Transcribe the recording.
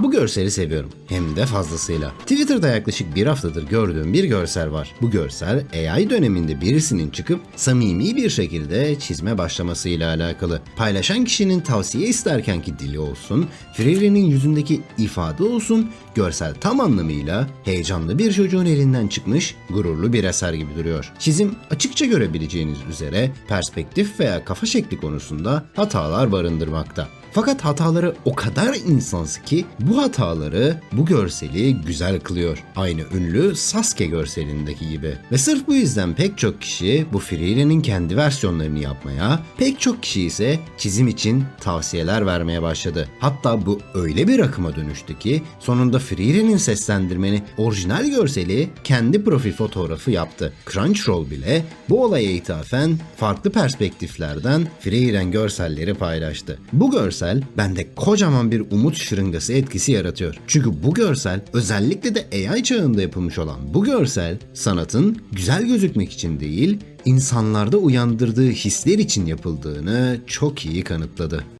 Bu görseli seviyorum. Hem de fazlasıyla. Twitter'da yaklaşık bir haftadır gördüğüm bir görsel var. Bu görsel AI döneminde birisinin çıkıp samimi bir şekilde çizme başlamasıyla alakalı. Paylaşan kişinin tavsiye isterkenki dili olsun, Freere'nin yüzündeki ifade olsun, görsel tam anlamıyla heyecanlı bir çocuğun elinden çıkmış gururlu bir eser gibi duruyor. Çizim açıkça görebileceğiniz üzere perspektif veya kafa şekli konusunda hatalar barındırmakta. Fakat hataları o kadar insansı ki bu hataları bu görseli güzel kılıyor. Aynı ünlü Sasuke görselindeki gibi. Ve sırf bu yüzden pek çok kişi bu Freere'nin kendi versiyonlarını yapmaya, pek çok kişi ise çizim için tavsiyeler vermeye başladı. Hatta bu öyle bir akıma dönüştü ki sonunda Freere'nin seslendirmeni orijinal görseli kendi profil fotoğrafı yaptı. Crunchyroll bile bu olaya ithafen farklı perspektiflerden Freeren görselleri paylaştı. Bu görsel bende kocaman bir umut şırıngası etkisi yaratıyor. Çünkü bu görsel özellikle de AI çağında yapılmış olan bu görsel sanatın güzel gözükmek için değil, insanlarda uyandırdığı hisler için yapıldığını çok iyi kanıtladı.